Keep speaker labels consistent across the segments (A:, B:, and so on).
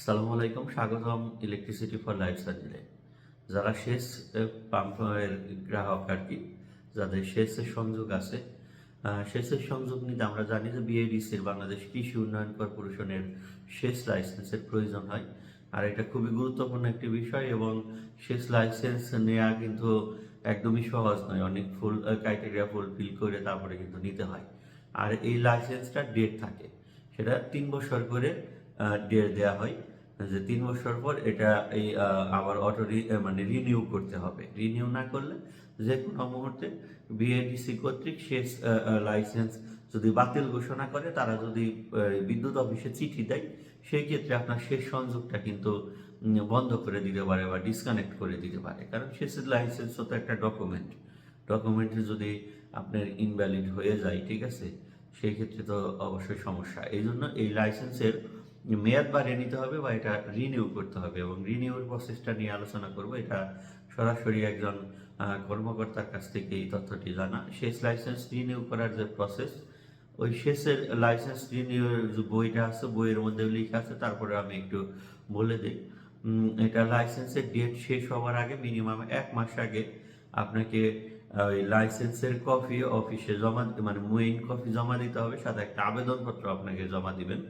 A: আসসালামু আলাইকুম স্বাগতম ইলেকট্রিসিটি ফর লাইফ সার্কেলে যারা আহ, পাম্পের গ্রাহক আর কি যাদের শেষের সংযোগ আছে সেচের সংযোগ নিতে আমরা জানি যে বিএডিসির বাংলাদেশ কৃষি উন্নয়ন কর্পোরেশনের সেচ লাইসেন্সের প্রয়োজন হয়। আর এটা খুবই গুরুত্বপূর্ণ একটি বিষয় এবং সেচ লাইসেন্স নেওয়া কিন্তু একদমই সহজ নয়। অনেক ফুল ক্রাইটেরিয়া ফুলফিল করে তারপরে কিন্তু নিতে হয়। আর এই লাইসেন্সটা ডেট থাকে। সেটা তিন বছর করে ডেট দেওয়া হয়। যে তিন বছর পর এটা এই আবার অটো মানে রিনিউ করতে হবে। রিনিউ না করলে যে কোনো মুহূর্তে বিএডিসি কর্তৃক শেষ লাইসেন্স যদি বাতিল ঘোষণা করে, তারা যদি বিদ্যুৎ অফিসে চিঠি দেয়, সেই ক্ষেত্রে আপনার শেষ সংযোগটা কিন্তু বন্ধ করে দিতে পারে বা ডিসকানেক্ট করে দিতে পারে। কারণ শেষের লাইসেন্স তো একটা ডকুমেন্ট ডকুমেন্টে যদি আপনার ইনভ্যালিড হয়ে যায়, ঠিক আছে? সেই ক্ষেত্রে তো অবশ্যই সমস্যা। এই জন্য এই লাইসেন্সের মেয়াদ বাড়িয়ে নিতে হবে বা এটা রিনিউ করতে হবে এবং রিনিউর প্রসেসটা নিয়ে আলোচনা করব। এটা সরাসরি একজন কর্মকর্তার কাছ থেকে এই তথ্যটি জানা। শেষ লাইসেন্স রিনিউ করার যে প্রসেস ওই শেষের লাইসেন্স রিনিউর যে বইটা আছে, বইয়ের মধ্যে লেখা আছে, তারপরে আমি একটু বলে দিই। এটা লাইসেন্সের ডেট শেষ হওয়ার আগে মিনিমাম এক মাস আগে আপনাকে ওই লাইসেন্সের কপি, অফিসে জমা মানে মেইন কপি জমা দিতে হবে, সাথে একটা আবেদনপত্র আপনাকে জমা দিবেন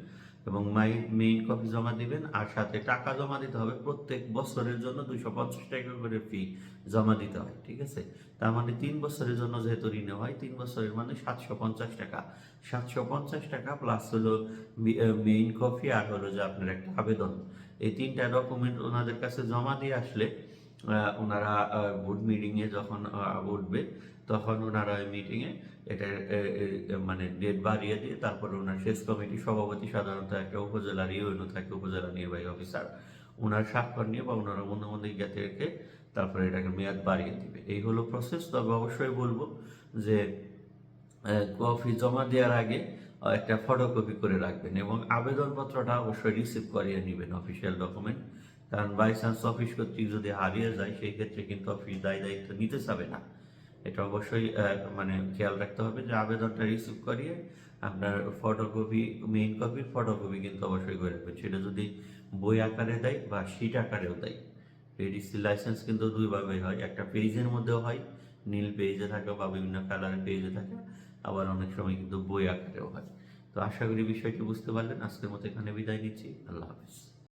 A: এবং মাই মেইন কপি জমা দিবেন, আর সাথে টাকা জমা দিতে হবে, প্রত্যেক বছরের জন্য দুইশো পঞ্চাশ টাকা করে ফি জমা দিতে হয়, ঠিক আছে? তার মানে তিন বছরের জন্য যেহেতু ঋণ হয়, তিন বছরের মানে সাতশো পঞ্চাশ টাকা। সাতশো পঞ্চাশ টাকা প্লাস হলো মেইন কপি আর হলো যে আপনার একটা আবেদন। এই তিনটা ডকুমেন্ট ওনাদের কাছে জমা দিয়ে আসলে ওনারা বোর্ড মিটিংয়ে যখন উঠবে, তখন ওনারা ওই মিটিংয়ে এটা মানে ডেট বাড়িয়ে দিয়ে তারপর ওনার শেষ কমিটি সভাপতি সাধারণত একটা উপজেলার ইউএনও থাকে, উপজেলা নির্বাহী অফিসার ওনার স্বাক্ষর নিয়ে বা ওনারা মধ্যে জ্ঞাতে রেখে তারপরে এটাকে মেয়াদ বাড়িয়ে দিবে। এই হলো প্রসেস তবে অবশ্যই বলব যে কপি জমা দেওয়ার আগে একটা ফটোকপি করে রাখবেন এবং আবেদনপত্রটা অবশ্যই রিসিভ করিয়ে নেবেন অফিসিয়াল ডকুমেন্ট কারণ বাই চান্স অফিস কর্তৃক যদি হারিয়ে যায়, সেই ক্ষেত্রে কিন্তু অফিস দায় দায়িত্ব নিতে চাবে না। এটা অবশ্যই মানে খেয়াল রাখতে হবে যে আবেদনটা রিসিভ করিয়ে আপনার ফটোকপি মেইন কপির ফটোকপি কিন্তু অবশ্যই করে রাখবেন। সেটা যদি বই আকারে দেয় বা শিট আকারেও দেয়। এডিসি লাইসেন্স কিন্তু দুইভাবেই হয়। একটা পেজের মধ্যেও হয়, নীল পেজে থাকে বা বিভিন্ন কালারের পেজে থাকে, আবার অনেক সময় কিন্তু বই আকারেও হয়। তো আশা করি বিষয়টি বুঝতে পারলেন। আজকের মতো এখানে বিদায় নিচ্ছি। আল্লাহ হাফিজ।